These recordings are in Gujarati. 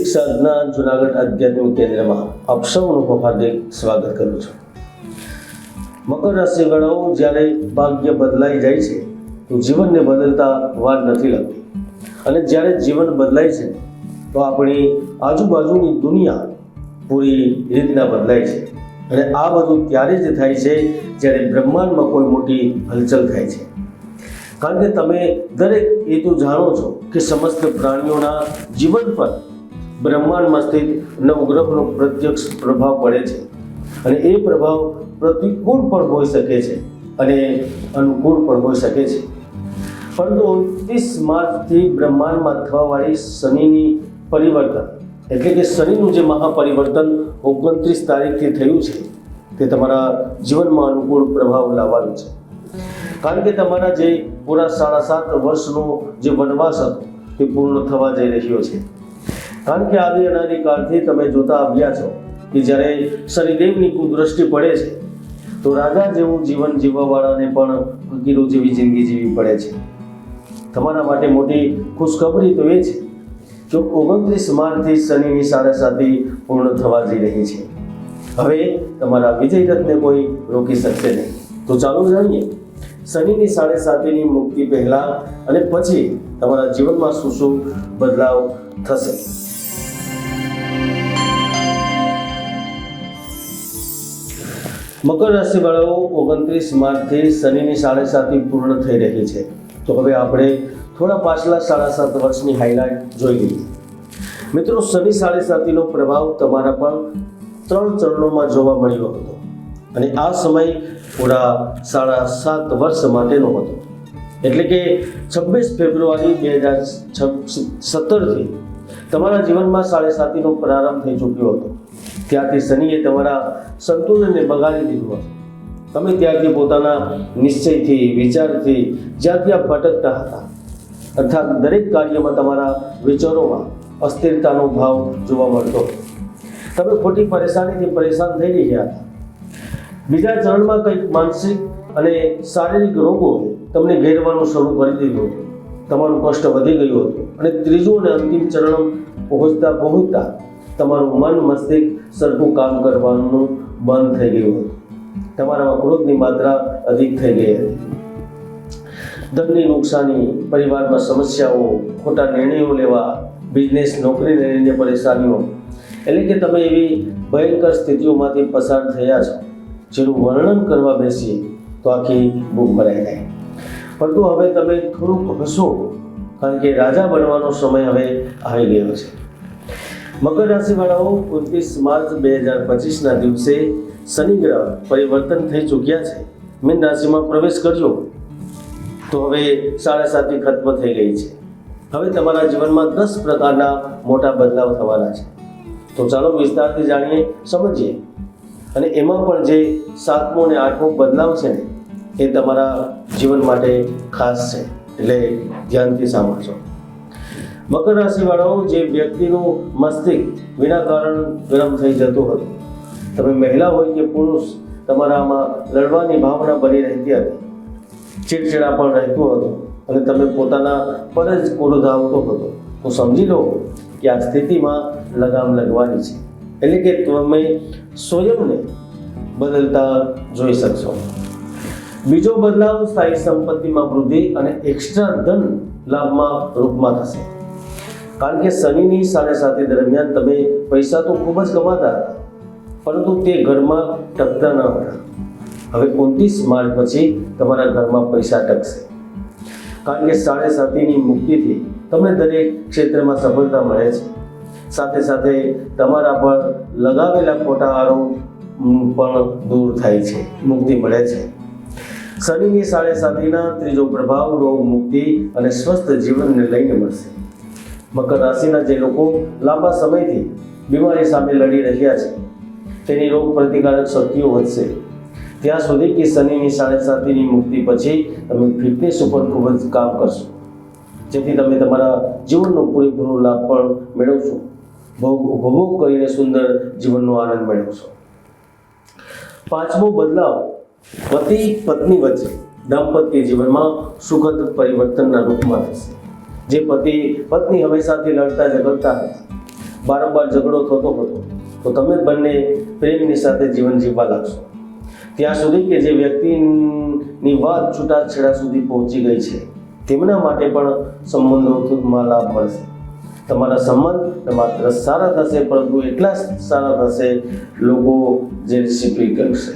વૈદિક સાધના જુનાગઢ આધ્યાત્મિક કેન્દ્રમાં આપ સૌનું હું હાર્દિક સ્વાગત કરું છું. મકર રાશિવાળાઓ, જ્યારે ભાગ્ય બદલાઈ જાય છે, તો જીવનને બદલતા વાર નથી લાગતી. અને જ્યારે જીવન બદલાય છે, તો આપણી આજુબાજુની દુનિયા પૂરી રીતના બદલાય છે. અને આ બધું ત્યારે જ થાય છે, જ્યારે બ્રહ્માંડમાં કોઈ મોટી હલચલ થાય છે. કારણ કે તમે દરેક એ તો જાણો છો કે સમસ્ત પ્રાણીઓના જીવન પર બ્રહ્માંડમાં સ્થિત નવગ્રહનો પ્રત્યક્ષ પ્રભાવ પડે છે. અને એ પ્રભાવ પ્રતિકૂળ પણ હોઈ શકે છે અને અનુકૂળ પણ હોઈ શકે છે. પરંતુ ઓગણત્રીસ માર્ચથી બ્રહ્માંડમાં થવાવાળી શનિની પરિવર્તન, એટલે કે શનિનું જે મહાપરિવર્તન ઓગણત્રીસ તારીખથી થયું છે, તે તમારા જીવનમાં અનુકૂળ પ્રભાવ લાવવાનું છે. કારણ કે તમારા જે પૂરા સાડા સાત વર્ષનો જે વનવાસ હતો, તે પૂર્ણ થવા જઈ રહ્યો છે. કારણ કે આદિ અનાદિ કાળથી તમે જોતા આવ્યા છો કે જ્યારે શનિદેવની કુદૃષ્ટિ પડે છે, તો રાજા જેવું જીવન જીવવાવાળાને પણ ફકીરો જેવી જિંદગી જીવવી પડે છે. તમારા માટે મોટી ખુશખબરી તો એ છે કે ઓગણત્રીસ માર્ચથી શનિની સાડા સાતી પૂર્ણ થવા જઈ રહી છે. હવે તમારા વિજય રથને કોઈ રોકી શકશે નહીં. તો ચાલો જાણીએ. શનિની સાડે સાતીની મુક્તિ પહેલા અને પછી તમારા જીવનમાં શું શું બદલાવ થશે? મકર રાશિવાળાઓ ઓગણત્રીસ માર્ચથી શનિની સાડે સાતી પૂર્ણ થઈ રહી છે. તો હવે આપણે થોડા પાછલા સાડા સાત વર્ષની હાઇલાઇટ જોઈ લઈએ. મિત્રો, શનિ સાડે સાતીનો પ્રભાવ તમારા પણ ત્રણ ચરણોમાં જોવા મળ્યો હતો. અને આ સમય પૂરા સાડા સાત વર્ષ માટેનો હતો. એટલે કે છવ્વીસ ફેબ્રુઆરી બે હજાર સત્તરથી તમારા જીવનમાં સાડે સાતીનો પ્રારંભ થઈ ચૂક્યો હતો. ત્યારથી શનિએ તમારા સંતુલનને બગાડી દીધું હશે. તમે ત્યાંથી પોતાના નિશ્ચયથી, વિચારથી જ્યાં ત્યાં ભટકતા હતા, અર્થાત દરેક કાર્યમાં તમારા વિચારોમાં અસ્થિરતાનો ભાવ જોવા મળતો. તમે ખોટી પરેશાનીથી પરેશાન થઈ રહ્યા હતા. બીજા ચરણમાં કંઈક માનસિક અને શારીરિક રોગો તમને ઘેરવાનું શરૂ કરી દીધું હતું. તમારું કષ્ટ વધી ગયું હતું અને ત્રીજું અને અંતિમ ચરણ પહોંચતા પહોંચતા તમારું મન મસ્તિષ્ક સરખું કામ કરવાનું બંધ થઈ ગયું હતું. તમારામાં ક્રોધની માત્રા અધિક થઈ ગઈ હતી. ધનની નુકસાની, પરિવારમાં સમસ્યાઓ, ખોટા નિર્ણયો લેવા બિઝનેસ નોકરીને લઈને પરેશાનીઓ. એટલે કે તમે એવી ભયંકર સ્થિતિઓમાંથી પસાર થયા છો, જેનું વર્ણન કરવા બેસીએ તો આખી બુક ભરાઈ જાય. પરંતુ હવે તમે થોડુંક હસો કારણ કે રાજા બનવાનો સમય હવે આવી ગયો છે. મકર રાશિવાળાઓ ઓગણત્રીસ માર્ચ બે હજાર પચીસના દિવસે શનિ ગ્રહ પરિવર્તન થઈ ચૂક્યા છે. મીન રાશિમાં પ્રવેશ કર્યો તો હવે સાડા સાતી ખત્મ થઈ ગઈ છે. હવે તમારા જીવનમાં દસ પ્રકારના મોટા બદલાવ થવાના છે. તો ચાલો વિસ્તારથી જાણીએ, સમજીએ. અને એમાં પણ જે સાતમો અને આઠમો બદલાવ છે ને, એ તમારા જીવન માટે ખાસ છે. એટલે ધ્યાનથી સાંભળજો. મકર રાશિવાળાઓ જે વ્યક્તિનું મસ્તિષ્ક વિના કારણ ગરમ થઈ જતું હતું. તમે મહિલા હોય કે પુરુષ તમારામાં લડવાની ભાવના બની રહેતી હતી. ચીડચીડા પણ રહેતું હતું અને તમે પોતાના પર જ કોડો ધાવતો હતો. તો સમજી લો કે આ સ્થિતિમાં લગામ લગવાની છે. એટલે કે તમે સ્વયંને બદલતા જોઈ શકશો. બીજો બદલાવ સ્થાયી સંપત્તિમાં વૃદ્ધિ અને એક્સ્ટ્રા ધન લાભમાં રૂપમાં થશે. કારણ કે શનિની સાડે સાથે દરમિયાન તમે પૈસા તો ખૂબ જ કમાતા હતા, પરંતુ તે ઘરમાં ટકતા ન હતા. હવે ઓગણત્રીસ માર્ચ પછી તમારા ઘરમાં પૈસા ટકશે. કારણ કે સાડે સાતીની મુક્તિથી તમને દરેક ક્ષેત્રમાં સફળતા મળે છે. સાથે સાથે તમારા પર લગાવેલા ખોટા આરોપ પણ દૂર થાય છે, મુક્તિ મળે છે. શનિની સાડે સાતીના ત્રીજો પ્રભાવ રોગ મુક્તિ અને સ્વસ્થ જીવનને લઈને મળશે. મકર રાશિના જે લોકો લાંબા સમયથી બીમારી સામે લડી રહ્યા છે, તેની રોગ પ્રતિકારક શક્તિઓ વધશે. ત્યાં સુધી કે શનિની સાડે સાતીની મુક્તિ પછી તમે ફિટનેસ ઉપર ખૂબ જ કામ કરશો, જેથી તમે તમારા જીવનનો પૂરેપૂરો લાભ પણ મેળવશો. ભોગ ઉપભોગ કરીને સુંદર જીવનનો આનંદ મેળવશો. પાંચમો બદલાવ, પતિ પત્ની વચ્ચે દાંપત્ય જીવનમાં સુખદ પરિવર્તનના રૂપમાં થશે. જે પતિ, પત્ની હંમેશાથી લડતા ઝઘડતા હતા બારંબાર ઝઘડો થતો હતો તો તમે બંને પ્રેમની સાથે જીવન જીવવા લાગશો. ત્યાં સુધી કે જે વ્યક્તિની વાત છૂટાછેડા સુધી પહોંચી ગઈ છે, તેમના માટે પણ સંબંધોમાં લાભ મળશે. તમારા સંબંધ માત્ર સારા થશે, પરંતુ એટલા સારા થશે લોકો જે રિસીવ કરશે.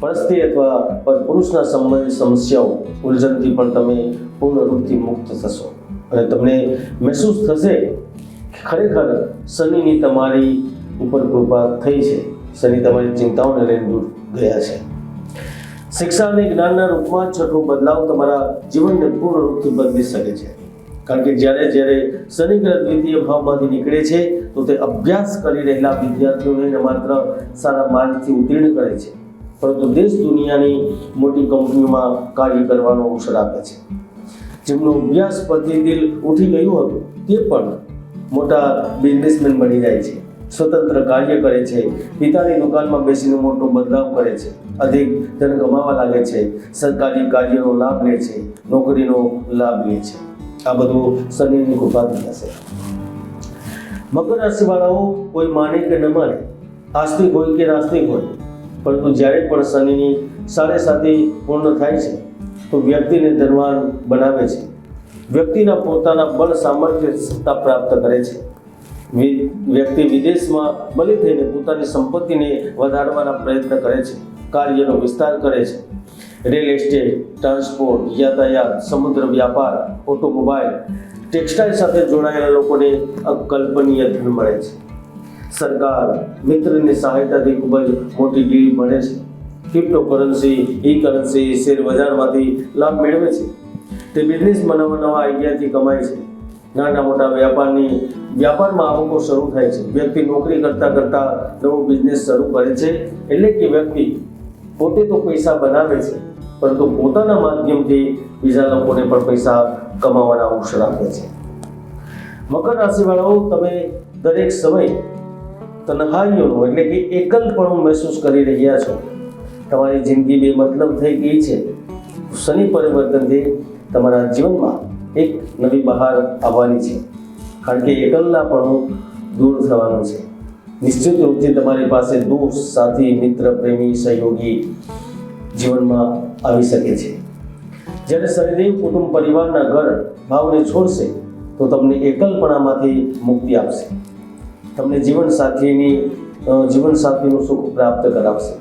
પરસ્ત્રી અથવા પર પુરુષના સંબંધિત સમસ્યાઓ ઉલઝનથી પણ તમે પૂર્ણ રૂપથી મુક્ત થશો. અને તમને મહેસૂસ થશે કે ખરેખર શનિની તમારી ઉપર કૃપા થઈ છે. શનિ તમારી ચિંતાઓને લઈને દૂર ગયા છે. શિક્ષા અને જ્ઞાનના રૂપમાં છઠ્ઠો બદલાવ તમારા જીવનને પૂર્ણ રૂપથી બદલી શકે છે. કારણ કે જ્યારે જ્યારે શનિ ગ્રહ દ્વિતીય ભાવમાંથી નીકળે છે, તો તે અભ્યાસ કરી રહેલા વિદ્યાર્થીઓને માત્ર સારા માર્ગથી ઉત્તીર્ણ કરે છે. પરંતુ દેશ દુનિયાની મોટી કંપનીઓમાં કાર્ય કરવાનો અવસર આપે છે. જેમનો અભ્યાસ પરથી દિલ ઉઠી ગયું હતું, તે પણ મોટા બિઝનેસમેન બની જાય છે. સ્વતંત્ર કાર્ય કરે છે. પિતાની દુકાનમાં બેસીને મોટો બદલાવ કરે છે. અધિક ધન કમાવા લાગે છે. સરકારી કાર્યનો લાભ લે છે. નોકરીનો લાભ લે છે. આ બધું શનિની કૃપાથી થશે. મકર રાશિવાળાઓ કોઈ માને કે ન માને, આસ્તિક હોય કે નાસ્તિક હોય, પરંતુ જ્યારે પણ શનિની સાડે સાતી પૂર્ણ થાય છે તો વ્યક્તિને ધનવાન બનાવે છે. વ્યક્તિના પોતાના બળ સામર્થ્ય સત્તા પ્રાપ્ત કરે છે. વ્યક્તિ વિદેશમાં બલિ થઈને પોતાની સંપત્તિને વધારવાના પ્રયત્ન કરે છે. કાર્યનો વિસ્તાર કરે છે. રિયલ એસ્ટેટ ટ્રાન્સપોર્ટ યાતાયાત, સમુદ્ર વ્યાપાર, ઓટોમોબાઈલ, ટેક્સટાઇલ સાથે જોડાયેલા લોકોને અકલ્પનીય ધન મળે છે. સરકાર મિત્રની સહાયતાથી ખૂબ જ મોટી ડીલ મળે છે. ક્રિપ્ટોકરન્સી ઈ કરન્સી શેર બજારમાંથી લાભ મેળવે છે. તે બિઝનેસમાં નવા નવા આઈડિયાથી કમાય છે. નાના મોટા વ્યાપારની, વ્યાપારમાં આવકો શરૂ થાય છે. વ્યક્તિ નોકરી કરતાં કરતાં નવો બિઝનેસ શરૂ કરે છે. એટલે કે વ્યક્તિ પોતે તો પૈસા બનાવે છે, પરંતુ પોતાના માધ્યમથી બીજા લોકોને પણ પૈસા કમાવાના અવસર આપે છે. મકર રાશિવાળાઓ, તમે દરેક સમય તનહાઈઓનો એટલે કે એકલપણું મહેસૂસ કરી રહ્યા છો. તમારી જિંદગી બે મતલબ થઈ ગઈ છે. શનિ પરિવર્તનથી તમારા જીવનમાં એક નવી બહાર આવવાની છે. કારણ કે એકલના પણ દૂર થવાનું છે. નિશ્ચિત રૂપથી તમારી પાસે દોસ્ત, સાથી, મિત્ર, પ્રેમી, સહયોગી જીવનમાં આવી શકે છે. જ્યારે શનિદેવ કુટુંબ પરિવારના ઘર ભાવને છોડશે, તો તમને એકલપણામાંથી મુક્તિ આપશે. તમને જીવન સાથીની જીવન સાથીનું સુખ પ્રાપ્ત કરાવશે.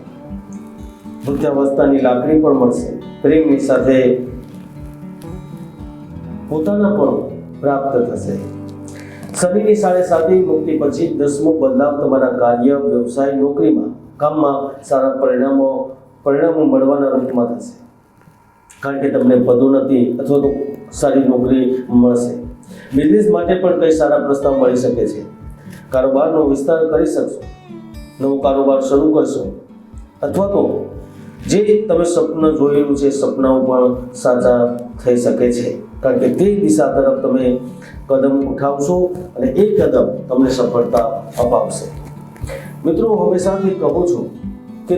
વૃદ્ધાવસ્થાની લાગણી પણ મળશે. પ્રેમની સાથે પોતાના પણ પ્રાપ્ત થશે. શનિની સાડે સાતી મુક્તિ પછી દસમો બદલાવ તમારા કાર્ય, વ્યવસાય, નોકરીમાં કામમાં સારા પરિણામો પરિણામો મળવાના રૂપમાં થશે. કારણ કે તમને પદોન્નતિ અથવા તો સારી નોકરી મળશે. બિઝનેસ માટે પણ કંઈ સારા પ્રસ્તાવ મળી શકે છે. કારોબારનો વિસ્તાર કરી શકશો. નવો કારોબાર શરૂ કરશો. અથવા તો જે તમે સપન જોયેલું છે સપનાઓ પણ સાચા થઈ શકે છે. કારણ કે તે દિશા તરફ તમે કદમ ઉઠાવશો અને એ કદમ તમને સફળતા અપાવશે. મિત્રો હંમેશાથી કહું છું કે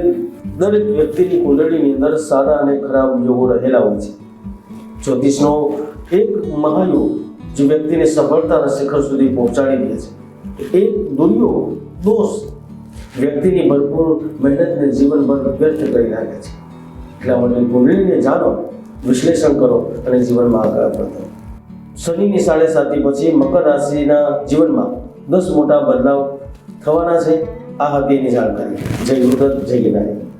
દરેક વ્યક્તિની કુંડળીની અંદર સારા અને ખરાબ યોગો રહેલા હોય છે. જ્યોતિષનો એક મહાયોગ જે વ્યક્તિને સફળતાના શિખર સુધી પહોંચાડી દે છે. એક દુર્યોગ દોષ વ્યક્તિની ભરપૂર મહેનતને જીવનભર વ્યર્થ કરી નાખે છે. એટલા માટે કુંડળીને જાણો, વિશ્લેષણ કરો અને જીવનમાં આગળ વધો. શનિની સાડે સાતી પછી મકર રાશિના જીવનમાં દસ મોટા બદલાવ થવાના છે. આ હતી એની જાણકારી. જય વૃદ્ધ જય ગિનારી